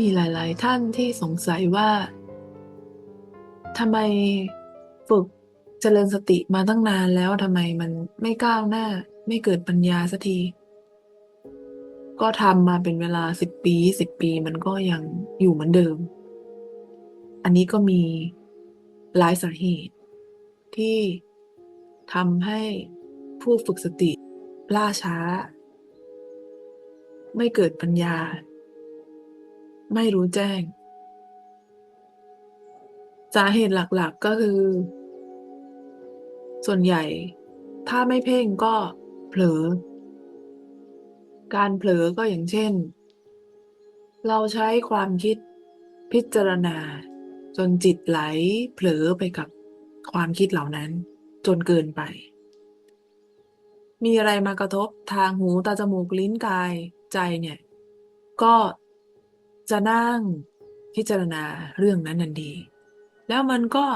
มีหลาย ๆ ท่านที่สงสัยว่าทำไมฝึกเจริญสติมาตั้งนานแล้วทำไมมันไม่ก้าวหน้า ไม่เกิดปัญญาสักที ก็ทำมาเป็นเวลาสิบปีสิบปีมันก็ยังอยู่เหมือนเดิม อันนี้ก็มีหลายสาเหตุ ที่ทำให้ผู้ฝึกสติล่าช้า ไม่เกิดปัญญา ไม่รู้แจ้ง สาเหตุหลักๆก็คือ ส่วนใหญ่ ถ้าไม่เพ่งก็เผลอ การเผลอก็อย่างเช่น เราใช้ความคิดพิจารณา จนจิตไหลเผลอไปกับความคิดเหล่านั้นจนเกินไป มีอะไรมากระทบทางหูตาจมูกลิ้นกายใจเนี่ย ก็ จะนั่งพิจารณาเรื่องนั้นนันดี แล้วมันก็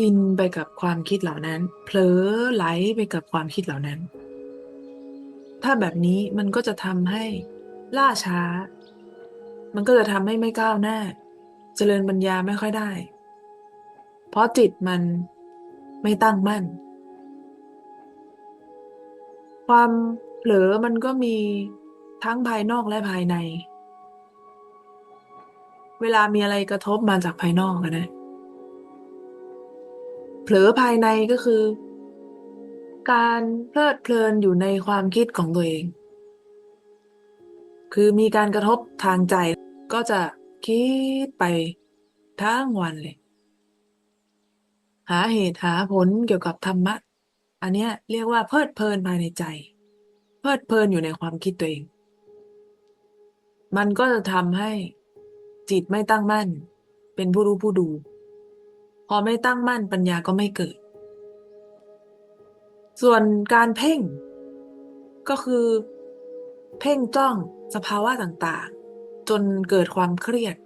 อินไปกับความคิดเหล่านั้น เผลอไหลไปกับความคิดเหล่านั้น ถ้าแบบนี้มันก็จะทำให้ล่าช้า มันก็จะทำให้ไม่ก้าวหน้า เจริญปัญญาไม่ค่อยได้ เพราะจิตมันไม่ตั้งมั่น ความเผลอมันก็มีทั้งภายนอกและภายใน เวลามีอะไรกระทบมาจากภายนอกนะ เผลอภายในก็คือ การเพลิดเพลินอยู่ในความคิดของตัวเอง คือมีการกระทบทางใจก็จะคิดไปทั้งวันเลย หาเหตุหาผลเกี่ยวกับธรรมะ อันเนี้ยเรียกว่าเพลิดเพลินภายในใจ เพลิดเพลินอยู่ในความคิดตัวเอง มันก็จะทำให้ จิตไม่ตั้งมั่น เป็นผู้รู้ผู้ดู พอไม่ตั้งมั่นปัญญาก็ไม่เกิด ส่วนการเพ่ง ก็คือ เพ่งจ้องสภาวะต่างๆ จนเกิดความเครียด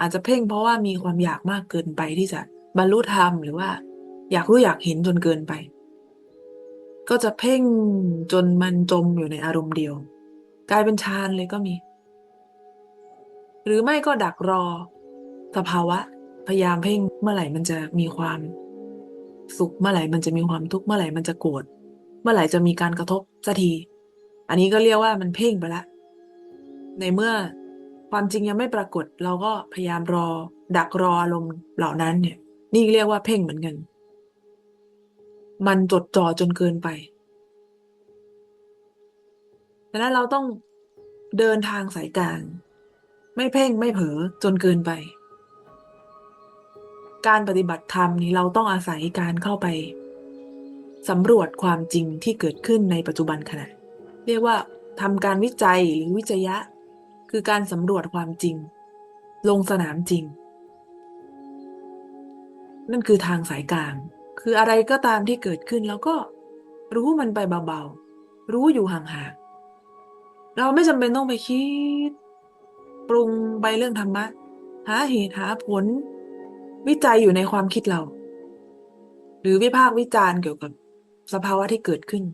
อาจจะเพ่งเพราะว่ามีความอยากมากเกินไปที่จะบรรลุธรรมหรือว่า อยากรู้อยากเห็นจนเกินไป ก็จะเพ่งจนมันจมอยู่ในอารมณ์เดียว กลายเป็นฌานเลยก็มี หรือไม่ก็ดักรอ สภาวะพยายามเพ่งเมื่อไหร่มันจะมีความสุขเมื่อไหร่มันจะมีความทุกข์เมื่อไหร่มันจะโกรธเมื่อไหร่จะมีการกระทบสักที อันนี้ก็เรียกว่ามันเพ่งไปละ ในเมื่อความจริงยังไม่ปรากฏ เราก็พยายามรอ ดักรออารมณ์เหล่านั้นเนี่ย นี่เรียกว่าเพ่งเหมือนกัน มันจดจ่อจนเกินไปดังนั้นเราต้องเดินทางสายกลาง ไม่เพ่งไม่เผลอจนเกินไป การปฏิบัติธรรมนี้เราต้องอาศัยการเข้าไปสำรวจความจริงที่เกิดขึ้นในปัจจุบันขณะ เรียกว่าทำการวิจัยหรือวิจัยะ คือการสำรวจความจริง ลงสนามจริง นั่นคือทางสายกลาง คืออะไรก็ตามที่เกิดขึ้นแล้วก็รู้มันไปเบาๆ รู้อยู่ห่างๆ เราไม่จำเป็นต้องไปคิด ปรุงไปเรื่องธรรมะ หาเหตุหาผล วิจัยอยู่ในความคิดเรา หรือวิพากษ์วิจารณ์เกี่ยวกับสภาวะที่เกิดขึ้น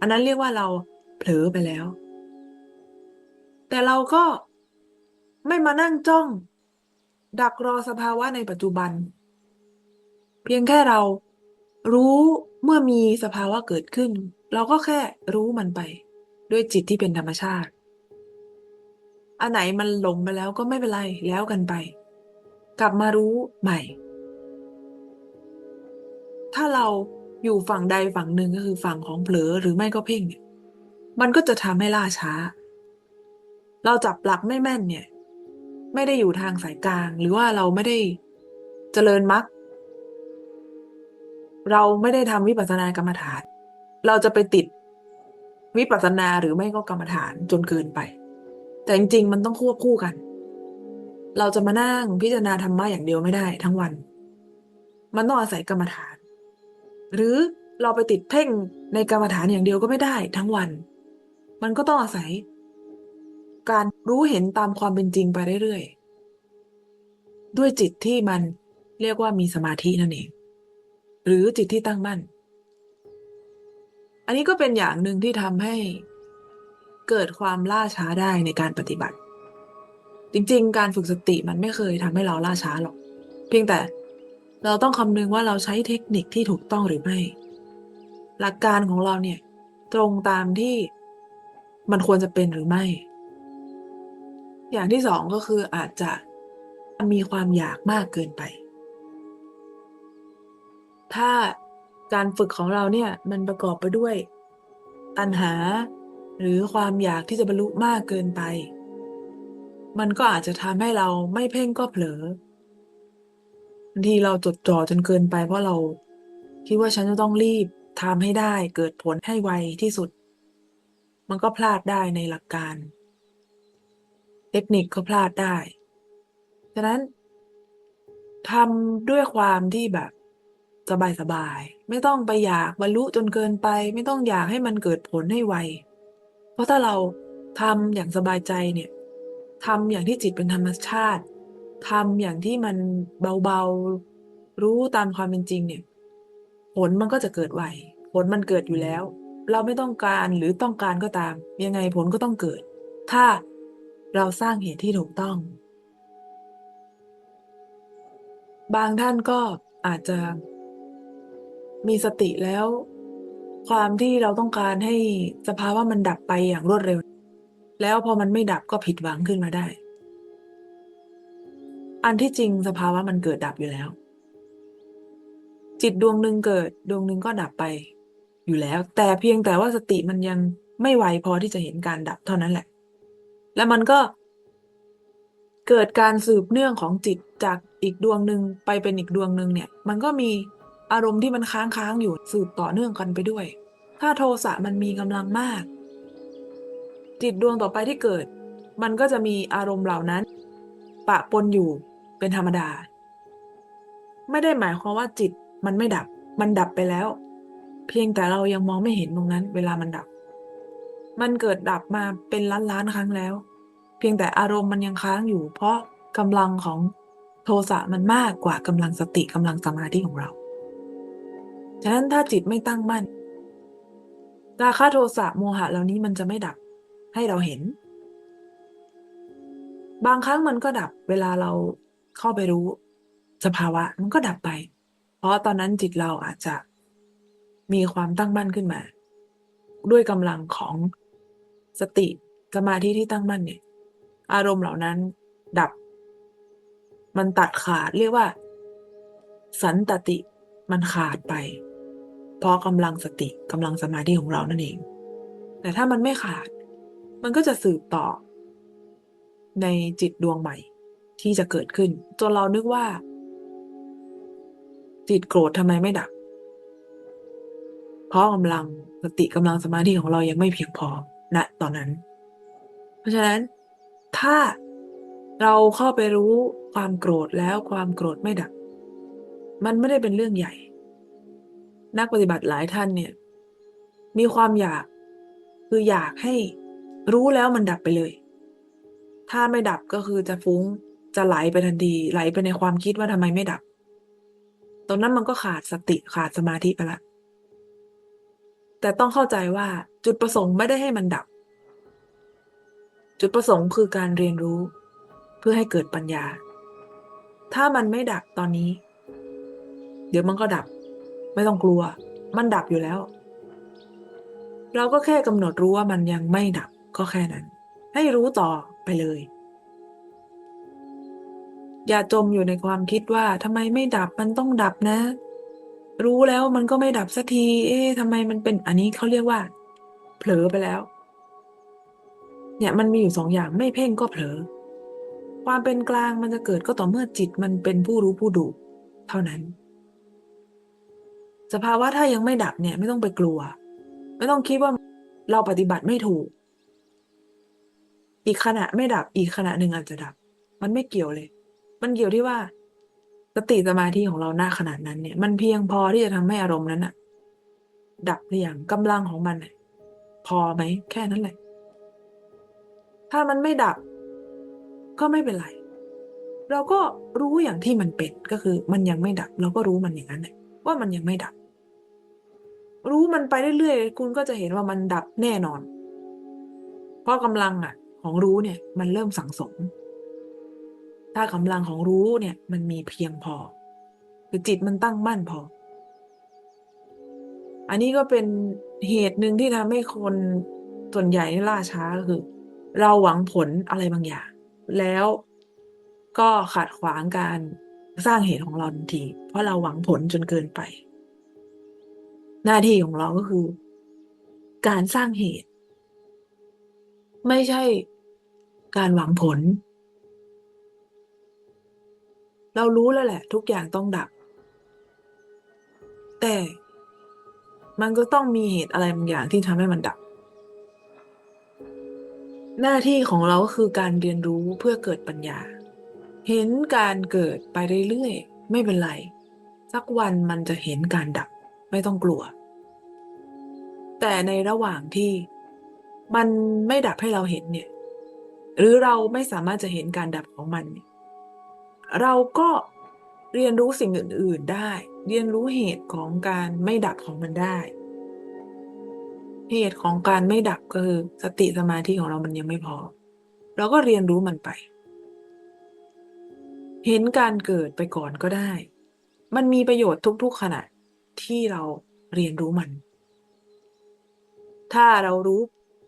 อันนั้นเรียกว่าเราเผลอไปแล้ว แต่เราก็ไม่มานั่งจ้อง ดักรอสภาวะในปัจจุบัน เพียงแค่เรารู้เมื่อมีสภาวะเกิดขึ้น เราก็แค่รู้มันไป ด้วยจิตที่เป็นธรรมชาติ อันไหนมันหลงไปแล้วก็ไม่เป็นไรแล้วกันไป กลับมารู้ใหม่ ถ้าเราอยู่ฝั่งใดฝั่งหนึ่งก็คือฝั่งของเผลอหรือไม่ก็เพ่งเนี่ยมันก็จะทำให้ล่าช้า เราจับหลักไม่แม่นเนี่ย ไม่ได้อยู่ทางสายกลาง หรือว่าเราไม่ได้เจริญมรรคเราไม่ได้ทำวิปัสสนากรรมฐาน เราจะไปติดวิปัสสนาหรือไม่ก็กรรมฐานจนเกินไป แต่จริง ๆ มันต้องควบคู่กัน เราจะมานั่งพิจารณาธรรมะอย่างเดียวไม่ได้ทั้งวัน มันต้องอาศัยกรรมฐาน หรือเราไปติดเพ่งในกรรมฐานอย่างเดียวก็ไม่ได้ทั้งวัน มันก็ต้องอาศัย การรู้เห็นตามความเป็นจริงไปเรื่อยๆ ด้วยจิตที่มันเรียกว่ามีสมาธินั่นเอง หรือจิตที่ตั้งมั่น อันนี้ก็เป็นอย่างหนึ่งที่ทำให้ เกิดความล่าช้าได้ในการปฏิบัติ จริง ๆ การฝึกสติมันไม่เคยทำให้เราล่าช้าหรอก เพียงแต่เราต้องคำนึงว่าเราใช้เทคนิคที่ถูกต้องหรือไม่ หลักการของเราเนี่ย ตรงตามที่มันควรจะเป็นหรือไม่ อย่างที่สองก็คืออาจจะมีความอยากมากเกินไป ถ้าการฝึกของเราเนี่ยมันประกอบไปด้วยตัณหา หรือความอยากที่จะบรรลุมากเกินไป มันก็อาจจะทำให้เราไม่เพ่งก็เผลอบางทีเราจดจ่อจนเกินไป เพราะเราคิดว่าฉันจะต้องรีบทำให้ได้เกิดผลให้ไวที่สุด มันก็พลาดได้ในหลักการ เทคนิคก็พลาดได้ ฉะนั้นทำด้วยความที่แบบสบายๆ ไม่ต้องไปอยากบรรลุจนเกินไป ไม่ต้องอยากให้มันเกิดผลให้ไว ราะถ้าเราทำอย่างสบายใจเนี่ยทำอย่างที่จิตเป็นธรรมชาติทำอย่างที่มันเบาๆ รู้ตามความเป็นจริงเนี่ย ผลมันก็จะเกิดไวผลมันเกิดอยู่แล้ว เราไม่ต้องการหรือต้องการก็ตาม ยังไงผลก็ต้องเกิด ถ้าเราสร้างเหตุที่ถูกต้อง บางท่านก็อาจจะมีสติแล้ว ความที่เราต้องการให้สภาวะมันดับไปอย่างรวดเร็ว แล้วพอมันไม่ดับก็ผิดหวังขึ้นมาได้ อันที่จริงสภาวะมันเกิดดับอยู่แล้ว จิตดวงหนึ่งเกิดดวงหนึ่งก็ดับไปอยู่แล้ว แต่เพียงแต่ว่าสติมันยังไม่ไวพอที่จะเห็นการดับเท่านั้นแหละ แล้วมันก็เกิดการสืบเนื่องของจิตจากอีกดวงหนึ่งไปเป็นอีกดวงหนึ่งเนี่ย มันก็มี อารมณ์ที่มันค้างค้างอยู่สืบต่อเนื่องกันไปด้วย ถ้าโทสะมันมีกำลังมาก จิตดวงต่อไปที่เกิด มันก็จะมีอารมณ์เหล่านั้น ปะปนอยู่เป็นธรรมดา ไม่ได้หมายความว่าจิตมันไม่ดับ มันดับไปแล้ว เพียงแต่เรายังมองไม่เห็นตรงนั้น เวลามันดับ มันเกิดดับมาเป็นล้านล้านครั้งแล้ว เพียงแต่อารมณ์มันยังค้างอยู่ เพราะกำลังของโทสะมันมากกว่ากำลังสติกำลังสมาธิของเรา ฉะนั้นถ้าจิตไม่ตั้งมั่น ราคะโทสะโมหะเหล่านี้มันจะไม่ดับให้เราเห็น บางครั้งมันก็ดับเวลาเราเข้าไปรู้สภาวะมันก็ดับไป เพราะตอนนั้นจิตเราอาจจะมีความตั้งมั่นขึ้นมา ด้วยกำลังของสติสมาธิที่ตั้งมั่นเนี่ย อารมณ์เหล่านั้นดับ มันตัดขาดเรียกว่า สันตติมันขาดไป เพราะกำลังสติกำลังสมาธิของเรานั่นเอง แต่ถ้ามันไม่ขาด มันก็จะสืบต่อ ในจิตดวงใหม่ ที่จะเกิดขึ้นจนเรานึกว่า จิตโกรธทำไมไม่ดับ เพราะกำลังสติกำลังสมาธิของเรายังไม่เพียงพอณนะตอนนั้น เพราะฉะนั้นถ้าเราเข้าไปรู้ความโกรธแล้วความโกรธไม่ดับ มันไม่ได้เป็นเรื่องใหญ่ นักปฏิบัติหลายท่านเนี่ย มีความอยากคืออยากให้รู้แล้วมันดับไปเลย ถ้าไม่ดับก็คือจะฟุ้งจะไหลไปทันทีไหลไปในความคิดว่าทำไมไม่ดับ ตรงนั้นมันก็ขาดสติขาดสมาธิไปละ แต่ต้องเข้าใจว่าจุดประสงค์ไม่ได้ให้มันดับ จุดประสงค์คือการเรียนรู้ เพื่อให้เกิดปัญญา ถ้ามันไม่ดับตอนนี้ เดี๋ยวมันก็ดับ ไม่ต้องกลัว มันดับอยู่แล้ว เราก็แค่กำหนดรู้ว่ามันยังไม่ดับก็แค่นั้น ให้รู้ต่อไปเลย อย่าจมอยู่ในความคิดว่าทำไมไม่ดับมันต้องดับนะ รู้แล้วมันก็ไม่ดับสักที เอ๊ะทำไมมันเป็นอันนี้เขาเรียกว่า เผลอไปแล้ว เนี่ยมันมีอยู่สองอย่างไม่เพ่งก็เผลอ ความเป็นกลางมันจะเกิดก็ต่อเมื่อจิตมันเป็นผู้รู้ผู้ดู เท่านั้น สภาวะถ้ายังไม่ดับเนี่ย ไม่ต้องไปกลัว ไม่ต้องคิดว่าเราปฏิบัติไม่ถูก อีกขณะไม่ดับอีกขณะหนึ่งอาจจะดับ มันไม่เกี่ยวเลย มันเกี่ยวที่ว่า สติสมาธิของเราหน้าขนาดนั้นเนี่ย มันเพียงพอที่จะทำให้อารมณ์นั้นอะดับหรือยังกำลังของมันพอไหมแค่นั้นแหละ ถ้ามันไม่ดับ ก็ไม่เป็นไร เราก็รู้อย่างที่มันเป็นก็คือ มันยังไม่ดับ เราก็รู้มันอย่างนั้นแหละว่ามันยังไม่ดับ รู้มันไปเรื่อยๆ คุณก็จะเห็นว่ามันดับแน่นอน เพราะกำลังอะ ของรู้เนี่ย มันเริ่มสังสม ถ้ากำลังของรู้เนี่ย มันมีเพียงพอ คือจิตมันตั้งมั่นพอ อันนี้ก็เป็นเหตุหนึ่งที่ทำให้คนส่วนใหญ่ล่าช้าก็คือ เราหวังผลอะไรบางอย่าง แล้วก็ขัดขวางการสร้างเหตุของเราทันที เพราะเราหวังผลจนเกินไป หน้าที่ของเราก็คือ การสร้างเหตุ ไม่ใช่การหวังผล เรารู้แล้วแหละ ทุกอย่างต้องดับ แต่มันก็ต้องมีเหตุอะไรบางอย่างที่ทำให้มันดับ หน้าที่ของเราก็คือการเรียนรู้เพื่อเกิดปัญญา เห็นการเกิดไปเรื่อยๆไม่เป็นไร สักวันมันจะเห็นการดับ ไม่ต้องกลัว แต่ในระหว่างที่มันไม่ดับให้เราเห็นเนี่ย หรือเราไม่สามารถจะเห็นการดับของมันเนี่ยเราก็เรียนรู้สิ่งอื่น ๆได้ เรียนรู้เหตุของการไม่ดับของมันได้ เหตุของการไม่ดับก็คือสติสมาธิของเรามันยังไม่พอ เราก็เรียนรู้มันไป เห็นการเกิดไปก่อนก็ได้ มันมีประโยชน์ทุก ๆ ขณะ ที่เราเรียนรู้มัน ถ้าเรารู้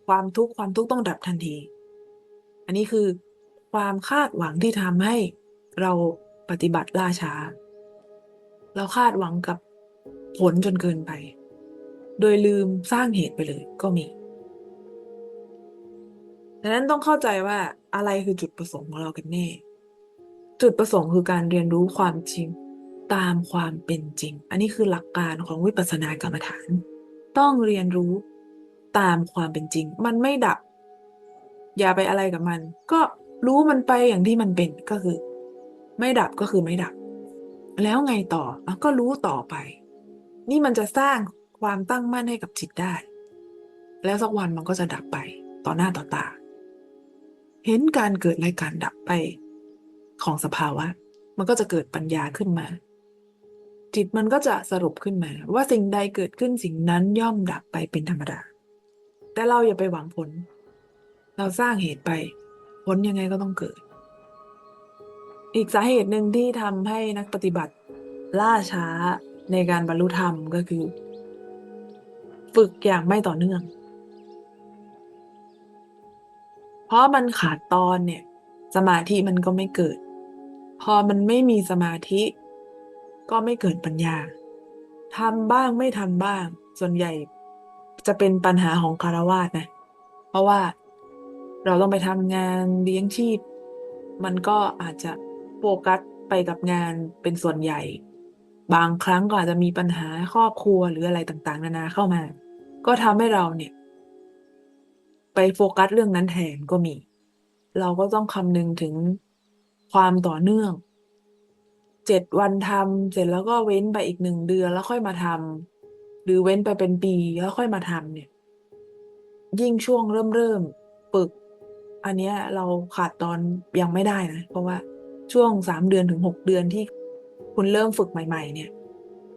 ความทุกข์ความทุกข์ต้องดับทันที อันนี้คือความคาดหวังที่ทำให้เราปฏิบัติล่าช้า เราคาดหวังกับผลจนเกินไป โดยลืมสร้างเหตุไปเลยก็มีดังนั้นต้องเข้าใจว่าอะไรคือจุดประสงค์ของเรากันแน่ จุดประสงค์คือการเรียนรู้ความจริง ตามความเป็นจริง อันนี้คือหลักการของวิปัสสนากรรมฐาน ต้องเรียนรู้ตามความเป็นจริง มันไม่ดับ อย่าไปอะไรกับมัน ก็รู้มันไปอย่างที่มันเป็นก็คือ ไม่ดับก็คือไม่ดับ แล้วไงต่ออก็รู้ต่อไป นี่มันจะสร้างความตั้งมั่นให้กับจิตได้ แล้วสักวันมันก็จะดับไปต่อหน้าต่อตา เห็นการเกิดและการดับไปของสภาวะ มันก็จะเกิดปัญญาขึ้นมา จิตมันก็จะสรุปขึ้นมา ว่าสิ่งใดเกิดขึ้นสิ่งนั้นย่อมดับไปเป็นธรรมดา แต่เราอย่าไปหวังผล เราสร้างเหตุไป ผลยังไงก็ต้องเกิด อีกสาเหตุหนึ่งที่ทำให้นักปฏิบัติ ล่าช้าในการบรรลุธรรมก็คือ ฝึกอย่างไม่ต่อเนื่อง เพราะมันขาดตอนเนี่ย สมาธิมันก็ไม่เกิด พอมันไม่มีสมาธิ ก็ไม่เกิดปัญญาทำบ้างไม่ทำบ้าง ส่วนใหญ่จะเป็นปัญหาของคารวาสนะ เพราะว่าเราต้องไปทำงานเลี้ยงชีพ มันก็อาจจะโฟกัสไปกับงานเป็นส่วนใหญ่ บางครั้งก็อาจจะมีปัญหาครอบครัวหรืออะไรต่าง ๆ นานาเข้ามา ก็ทำให้เราเนี่ย ไปโฟกัสเรื่องนั้นแทนก็มี เราก็ต้องคำนึงถึงความต่อเนื่อง เจ็ดวันทำเสร็จแล้วก็เว้นไปอีกหนึ่งเดือนแล้วค่อยมาทำหรือเว้นไปเป็นปีแล้วค่อยมาทำเนี่ย ยิ่งช่วงเริ่มเริ่มปึก อันเนี้ยเราขาดตอนยังไม่ได้นะ เพราะว่าช่วงสามเดือนถึงหกเดือนที่คุณเริ่มฝึกใหม่ ๆ เนี่ย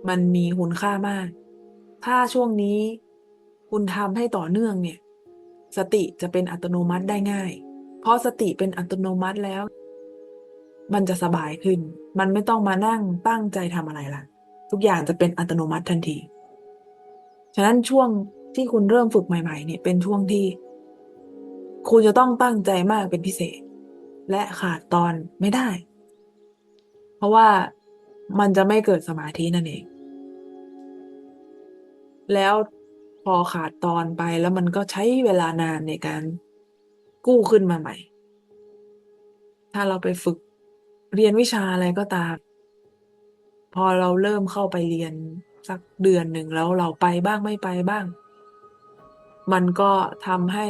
มันมีคุณค่ามาก ถ้าช่วงนี้คุณทำให้ต่อเนื่องเนี่ย สติจะเป็นอัตโนมัติได้ง่าย เพราะสติเป็นอัตโนมัติแล้ว มันจะสบายขึ้น มันไม่ต้องมานั่งตั้งใจทำอะไรละทุกอย่างจะเป็นอัตโนมัติทันที ฉะนั้นช่วงที่คุณเริ่มฝึกใหม่ ๆ เนี่ยเป็นช่วงที่ คุณจะต้องตั้งใจมากเป็นพิเศษ และขาดตอนไม่ได้ เพราะว่ามันจะไม่เกิดสมาธินั่นเอง แล้วพอขาดตอนไปแล้วมันก็ใช้เวลานานในการกู้ขึ้นมาใหม่ ถ้าเราไปฝึก เรียนวิชาอะไรก็ตาม พอเราเริ่มเข้าไปเรียนสักเดือนหนึ่งแล้วเราไปบ้างไม่ไปบ้าง มันก็ทำให้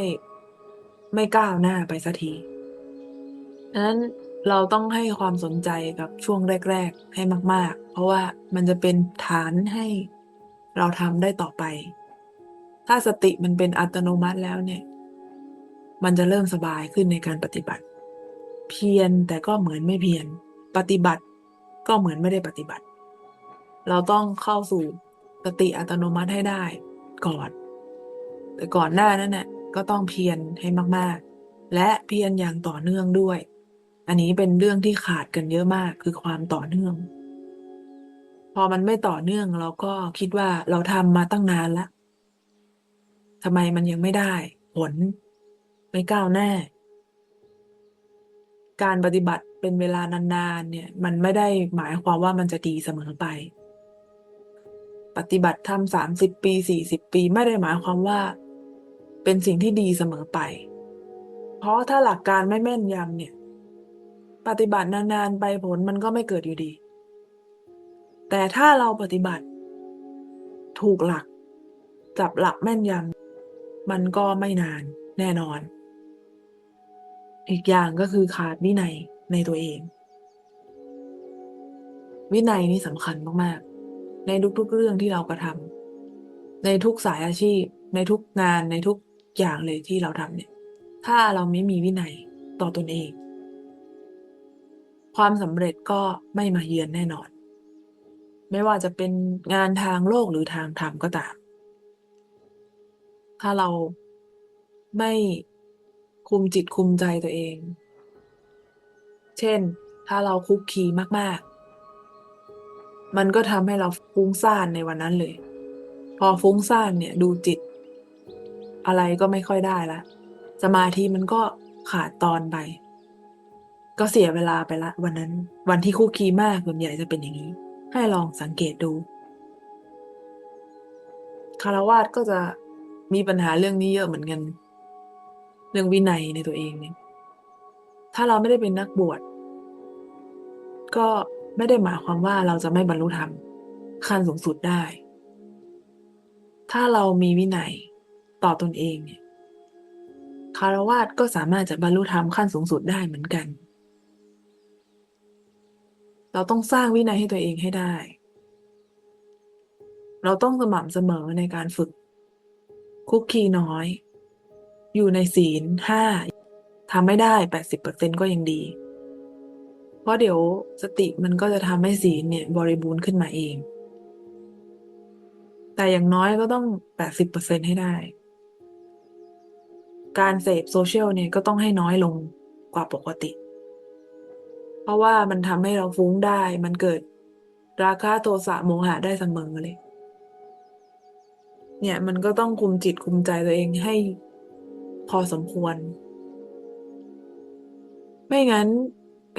ไม่ก้าวหน้าไปสักทีดังนั้นเราต้องให้ความสนใจกับช่วงแรก ๆ ให้มาก ๆ เพราะว่ามันจะเป็นฐานให้เราทำได้ต่อไป ถ้าสติมันเป็นอัตโนมัติแล้วเนี่ย มันจะเริ่มสบายขึ้นในการปฏิบัติ เพียรแต่ก็เหมือนไม่เพียรปฏิบัติ ก็เหมือนไม่ได้ปฏิบัติ เราต้องเข้าสู่สติอัตโนมัติให้ได้ก่อน แต่ก่อนหน้านั้นน่ะก็ต้องเพียรให้มากๆ และเพียรอย่างต่อเนื่องด้วย อันนี้เป็นเรื่องที่ขาดกันเยอะมากคือความต่อเนื่อง พอมันไม่ต่อเนื่องเราก็คิดว่าเราทำมาตั้งนานแล้วทำไมมันยังไม่ได้ ผล ไม่ก้าวหน้า การปฏิบัติเป็นเวลานานๆเนี่ยมันไม่ได้หมายความว่ามันจะดีเสมอไป ปฏิบัติทำสามสิบปีสี่สิบปีไม่ได้หมายความว่า เป็นสิ่งที่ดีเสมอไป เพราะถ้าหลักการไม่แม่นยำเนี่ย ปฏิบัตินานๆไปผลมันก็ไม่เกิดอยู่ดี แต่ถ้าเราปฏิบัติ ถูกหลัก จับหลักแม่นยำมันก็ไม่นานแน่นอน อีกอย่างก็คือขาดวินัยในตัวเอง วินัยนี่สำคัญมากๆ ในทุกๆเรื่องที่เรากระทำในทุกสายอาชีพ ในทุกงานในทุกอย่างเลยที่เราทำเนี่ย ถ้าเราไม่มีวินัยต่อตนเอง ความสำเร็จก็ไม่มาเยือนแน่นอน ไม่ว่าจะเป็นงานทางโลกหรือทางธรรมก็ตาม ถ้าเราไม่ คุมจิตคุมใจตัวเอง เช่น ถ้าเราคุกคีมาก ๆ มันก็ทำให้เราฟุ้งซ่านในวันนั้นเลย พอฟุ้งซ่านเนี่ยดูจิต อะไรก็ไม่ค่อยได้ละ สมาธิมันก็ขาดตอนไป ก็เสียเวลาไปละ วันนั้น วันที่คุกคีมากส่วนใหญ่จะเป็นอย่างนี้ ให้ลองสังเกตดูคารวาสก็จะมีปัญหาเรื่องนี้เยอะเหมือนกัน เรื่องวินัยในตัวเองเนี่ยถ้าเราไม่ได้เป็นนักบวชก็ไม่ได้หมายความว่าเราจะไม่บรรลุธรรมขั้นสูงสุดได้ ถ้าเรามีวินัยต่อตนเองเนี่ยคารวาสก็สามารถจะบรรลุธรรมขั้นสูงสุดได้เหมือนกัน เราต้องสร้างวินัยให้ตัวเองให้ได้ เราต้องสม่ำเสมอในการฝึกคุกคีน้อย อยู่ในศีลห้าทำไม่ได้แปดสิบเปอร์เซ็นก็ยังดี เพราะเดี๋ยวสติมันก็จะทำให้ศีลเนี่ยบริบูรณ์ขึ้นมาเอง แต่อย่างน้อยก็ต้องแปดสิบเปอร์เซ็นให้ได้ การเสพโซเชียลเนี่ยก็ต้องให้น้อยลงกว่าปกติ เพราะว่ามันทำให้เราฟุ้งได้ มันเกิดราคะโทสะโมหะได้เสมอเลย เนี่ยมันก็ต้องคุมจิตคุมใจตัวเองให้ พอสมควร ไม่งั้น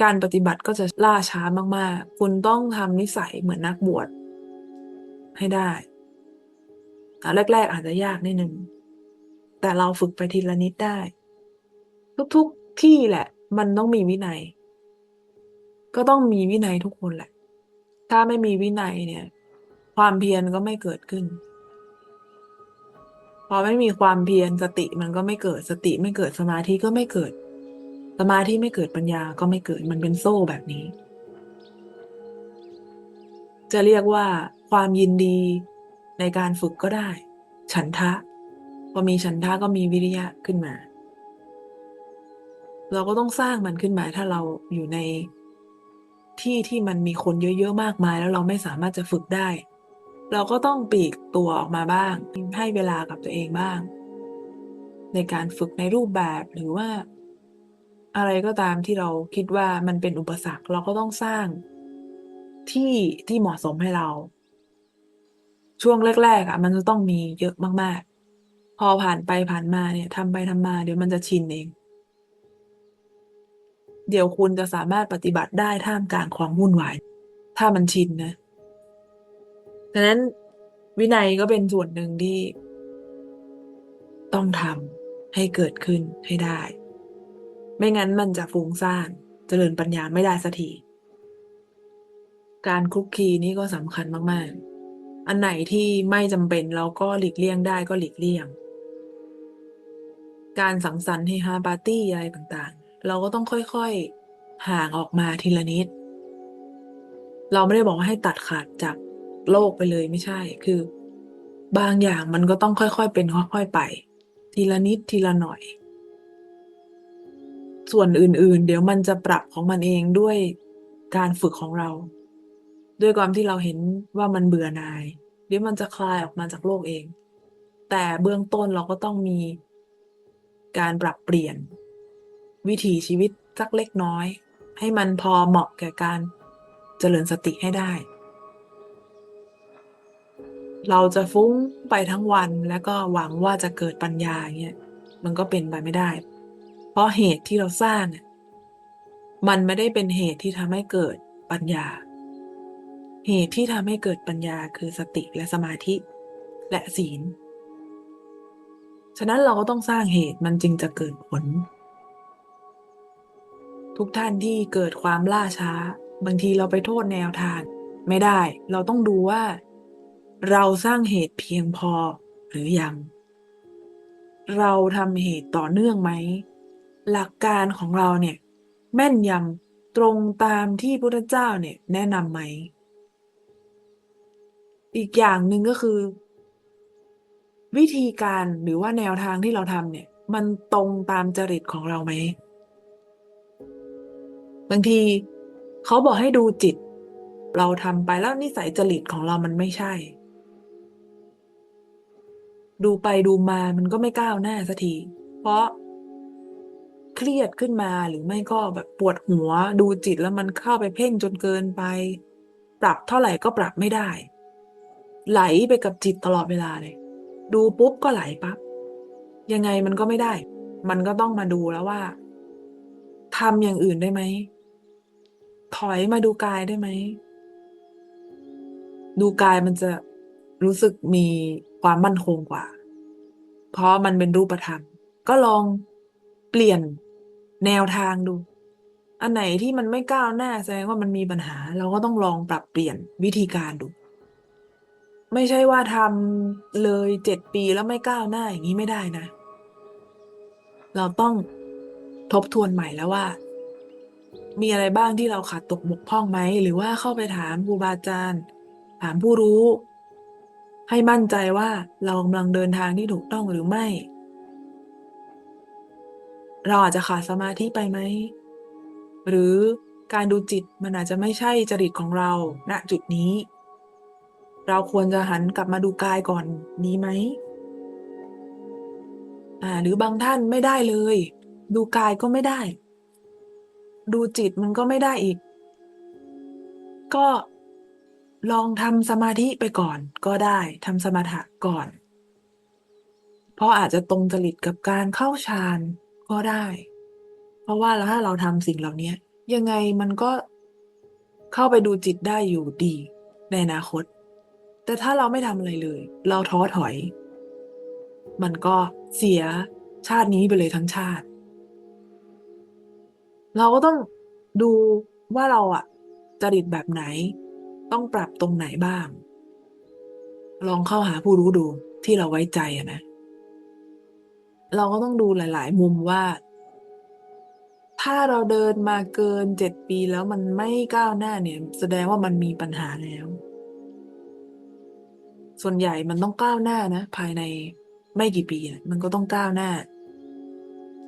การปฏิบัติก็จะล่าช้ามากๆ คุณต้องทำนิสัยเหมือนนักบวชให้ได้อ่แรก ๆ อาจจะยากนิดนึง แต่เราฝึกไปทีละนิดได้ ทุก ๆ ที่แหละ มันต้องมีวินัย ก็ต้องมีวินัยทุกคนแหละ ถ้าไม่มีวินัยเนี่ย ความเพียรก็ไม่เกิดขึ้น พอไม่มีความเพียรสติมันก็ไม่เกิดสติไม่เกิดสมาธิก็ไม่เกิด สมาธิไม่เกิดปัญญาก็ไม่เกิดมันเป็นโซ่แบบนี้ จะเรียกว่าความยินดีในการฝึกก็ได้ ฉันทะ พอมีฉันทะก็มีวิริยะขึ้นมา เราก็ต้องสร้างมันขึ้นมาถ้าเราอยู่ในที่ที่มันมีคนเยอะๆมากมาย แล้วเราไม่สามารถจะฝึกได้ เราก็ต้องปีกตัวออกมาบ้าง ให้เวลากับตัวเองบ้าง ในการฝึกในรูปแบบหรือว่า อะไรก็ตามที่เราคิดว่ามันเป็นอุปสรรคเราก็ต้องสร้างที่ที่เหมาะสมให้เรา ช่วงแรกๆอะ มันจะต้องมีเยอะมากๆ พอผ่านไปผ่านมาเนี่ยทำไปทำมา เดี๋ยวมันจะชินเอง เดี๋ยวคุณจะสามารถปฏิบัติได้ท่ามกลางความวุ่นวาย ถ้ามันชินนะ ดังนั้นวินัยก็เป็นส่วนหนึ่งที่ ต้องทำให้เกิดขึ้นให้ได้ ไม่งั้นมันจะฟุ้งซ่านเจริญปัญญาไม่ได้สักทีการคลุกคีนี่ก็สำคัญมาก ๆ อันไหนที่ไม่จำเป็นเราก็หลีกเลี่ยงได้ก็หลีกเลี่ยง การสังสรรค์เฮฮาปาร์ตี้อะไรต่างๆ เราก็ต้องค่อย ๆ ห่างออกมาทีละนิด เราไม่ได้บอกว่าให้ตัดขาดจาก โลกไปเลยไม่ใช่ คือ บางอย่างมันก็ต้องค่อยๆเป็นค่อยๆไป ทีละนิดทีละหน่อย ส่วนอื่นๆ เดี๋ยวมันจะปรับของมันเองด้วยการฝึกของเรา ด้วยความที่เราเห็นว่ามันเบื่อหน่าย เดี๋ยวมันจะคลายออกมาจากโลกเอง แต่เบื้องต้นเราก็ต้องมีการปรับเปลี่ยน วิถีชีวิตสักเล็กน้อย ให้มันพอเหมาะแก่การเจริญสติให้ได้ เราจะฟุ้งไปทั้งวันแล้วก็หวังว่าจะเกิดปัญญาเงี้ยมันก็เป็นไปไม่ได้ เพราะเหตุที่เราสร้างเนี่ยมันไม่ได้เป็นเหตุที่ทำให้เกิดปัญญา เหตุที่ทำให้เกิดปัญญาคือสติและสมาธิและศีล ฉะนั้นเราก็ต้องสร้างเหตุมันจึงจะเกิดผล ทุกท่านที่เกิดความล่าช้า บางทีเราไปโทษแนวทาง ไม่ได้ เราต้องดูว่า เราสร้างเหตุเพียงพอหรือยัง เราทำเหตุต่อเนื่องไหม หลักการของเราเนี่ยแม่นยำตรงตามที่พุทธเจ้าเนี่ยแนะนำไหม อีกอย่างหนึ่งก็คือ วิธีการหรือว่าแนวทางที่เราทำเนี่ย มันตรงตามจริตของเราไหม บางทีเขาบอกให้ดูจิต เราทำไปแล้วนิสัยจริตของเรามันไม่ใช่ ดูไปดูมามันก็ไม่ก้าวหน้าสักทีเพราะเครียดขึ้นมาหรือไม่ก็แบบปวดหัว ดูจิตแล้วมันเข้าไปเพ่งจนเกินไป ปรับเท่าไหร่ก็ปรับไม่ได้ ไหลไปกับจิตตลอดเวลาเลย ดูปุ๊บก็ไหลปั๊บยังไงมันก็ไม่ได้ มันก็ต้องมาดูแล้วว่าทำอย่างอื่นได้ไหม ถอยมาดูกายได้ไหม ดูกายมันจะรู้สึกมี ความมั่นคงกว่า เพราะมันเป็นรูปธรรม ก็ลองเปลี่ยนแนวทางดู อันไหนที่มันไม่ก้าวหน้าแสดงว่ามันมีปัญหา เราก็ต้องลองปรับเปลี่ยนวิธีการดู ไม่ใช่ว่าทำเลยเจ็ดปีแล้วไม่ก้าวหน้าอย่างนี้ไม่ได้นะ เราต้องทบทวนใหม่แล้วว่า มีอะไรบ้างที่เราขาดตกบกพร่องไหม หรือว่าเข้าไปถามครูบาอาจารย์ ถามผู้รู้ ให้มั่นใจว่าเรากำลังเดินทางที่ถูกต้องหรือไม่ เราอาจจะขาดสมาธิไปไหม หรือการดูจิตมันอาจจะไม่ใช่จริตของเราณจุดนี้ เราควรจะหันกลับมาดูกายก่อนนี้ไหมอ่าหรือบางท่านไม่ได้เลย ดูกายก็ไม่ได้ ดูจิตมันก็ไม่ได้อีก ก็ ลองทำสมาธิไปก่อนก็ได้ทำสมถะก่อน เพราะอาจจะตรงจริตกับการเข้าฌานก็ได้ เพราะว่าถ้าเราทำสิ่งเหล่านี้ยังไงมันก็เข้าไปดูจิตได้อยู่ดีในอนาคต แต่ถ้าเราไม่ทำอะไรเลย เราท้อถอย มันก็เสียชาตินี้ไปเลยทั้งชาติ เราก็ต้องดูว่าเราอะจริตแบบไหน ต้องปรับตรงไหนบ้าง ลองเข้าหาผู้รู้ดูที่เราไว้ใจอะนะ เราก็ต้องดูหลาย ๆ มุมว่า ถ้าเราเดินมาเกินเจ็ดปีแล้วมันไม่ก้าวหน้าเนี่ย แสดงว่ามันมีปัญหาแล้ว ส่วนใหญ่มันต้องก้าวหน้านะ ภายในไม่กี่ปีนะมันก็ต้องก้าวหน้า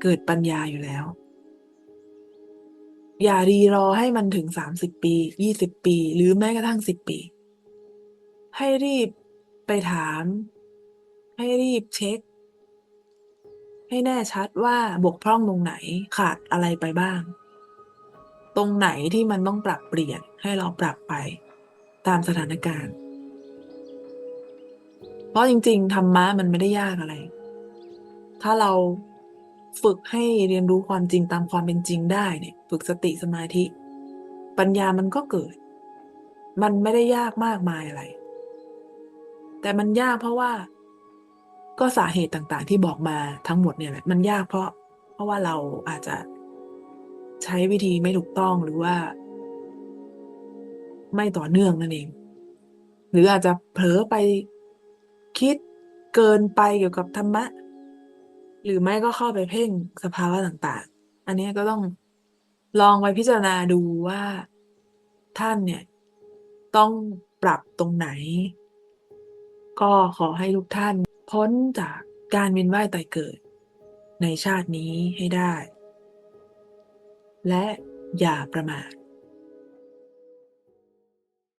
เกิดปัญญาอยู่แล้ว อย่ารีรอให้มันถึงสามสิบปียี่สิบปี หรือแม้กระทั่งสิบปี ให้รีบไปถาม ให้รีบเช็ค ให้แน่ชัดว่าบกพร่องตรงไหนขาดอะไรไปบ้าง ตรงไหนที่มันต้องปรับเปลี่ยนให้เราปรับไป ตามสถานการณ์ เพราะจริง ๆธรรมะมันไม่ได้ยากอะไร ถ้าเรา ฝึกให้เรียนรู้ความจริงตามความเป็นจริงได้เนี่ย ฝึกสติสมาธิ ปัญญามันก็เกิด มันไม่ได้ยากมากมายอะไร แต่มันยากเพราะว่า ก็สาเหตุต่างๆ ที่บอกมาทั้งหมดเนี่ยแหละมันยากเพราะ เพราะว่าเราอาจจะใช้วิธีไม่ถูกต้องหรือว่า ไม่ต่อเนื่องนั่นเอง หรืออาจจะเผลอไปคิดเกินไปเกี่ยวกับธรรมะ หรือไม่ก็เข้าไปเพ่งสภาวะต่างๆ อันนี้ก็ต้องลองไปพิจารณาดูว่าท่านเนี่ย ต้องปรับตรงไหน ก็ขอให้ทุกท่านพ้นจากการเวียนว่ายตายเกิด ในชาตินี้ให้ได้ และอย่าประมาท